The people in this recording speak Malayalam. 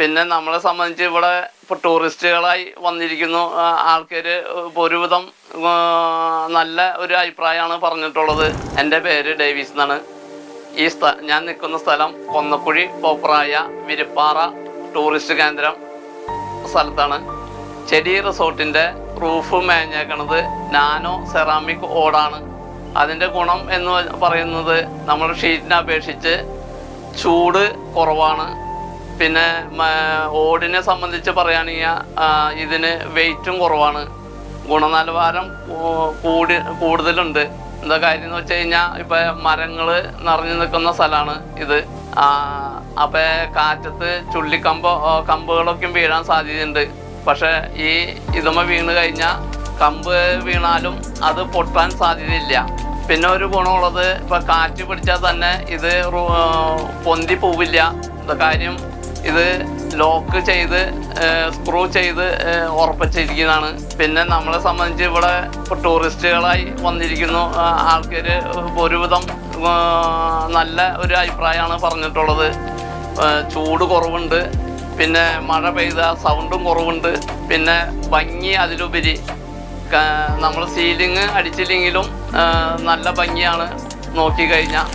പിന്നെ നമ്മളെ സംബന്ധിച്ച് ഇവിടെ ഇപ്പോൾ ടൂറിസ്റ്റുകളായി വന്നിരിക്കുന്നു. ആൾക്കാർ ഒരുവിധം നല്ല ഒരു അഭിപ്രായമാണ് പറഞ്ഞിട്ടുള്ളത്. എന്റെ പേര് ഡേവിസ് എന്നാണ്. ഈ സ്ഥ ഞാൻ നിൽക്കുന്ന സ്ഥലം കൊന്നക്കുഴി പോപ്പറായ വിരിപ്പാറ ടൂറിസ്റ്റ് കേന്ദ്രം സ്ഥലത്താണ്. ചെടി റിസോർട്ടിന്റെ റൂഫ് മേഞ്ഞേക്കണത് നാനോ സെറാമിക് ഓടാണ്. അതിന്റെ ഗുണം എന്ന് പറയുന്നത് നമ്മൾ ഷീറ്റിനെ അപേക്ഷിച്ച് ചൂട് കുറവാണ്. പിന്നെ ഓടിനെ സംബന്ധിച്ച് പറയുകയാണെങ്കിൽ ഇതിന് വെയിറ്റും കുറവാണ്. ഗുണനിലവാരം കൂടി കൂടുതലുണ്ട്. എന്താ കാര്യം എന്ന് വെച്ച് കഴിഞ്ഞാൽ ഇപ്പം മരങ്ങൾ നിറഞ്ഞു നിൽക്കുന്ന സ്ഥലമാണ് ഇത്. അപ്പം കാറ്റത്ത് ചുള്ളിക്കമ്പോ കമ്പുകളൊക്കെ വീഴാൻ സാധ്യതയുണ്ട്. പക്ഷേ ഈ ഇതുമ വീണ് കഴിഞ്ഞാൽ കമ്പ് വീണാലും അത് പൊട്ടാൻ സാധ്യതയില്ല. പിന്നെ ഒരു ഗുണമുള്ളത് ഇപ്പൊ കാറ്റ് പിടിച്ചാൽ തന്നെ ഇത് പൊന്തി പോവില്ല. കാര്യം? ഇത് ലോക്ക് ചെയ്ത് സ്ക്രൂ ചെയ്ത് ഉറപ്പിച്ചിരിക്കുന്നതാണ്. പിന്നെ നമ്മളെ സംബന്ധിച്ച് ഇവിടെ ടൂറിസ്റ്റുകളായി വന്നിരിക്കുന്നു. ആൾക്കാർ ഒരുവിധം നല്ല ഒരു അഭിപ്രായമാണ് പറഞ്ഞിട്ടുള്ളത്. ചൂട് കുറവുണ്ട്. പിന്നെ മഴ പെയ്ത സൗണ്ടും കുറവുണ്ട്. പിന്നെ ഭംഗി അതിലുപരി. നമ്മൾ സീലിംഗ് അടിച്ചില്ലെങ്കിലും നല്ല ഭംഗിയാണ് നോക്കിക്കഴിഞ്ഞാൽ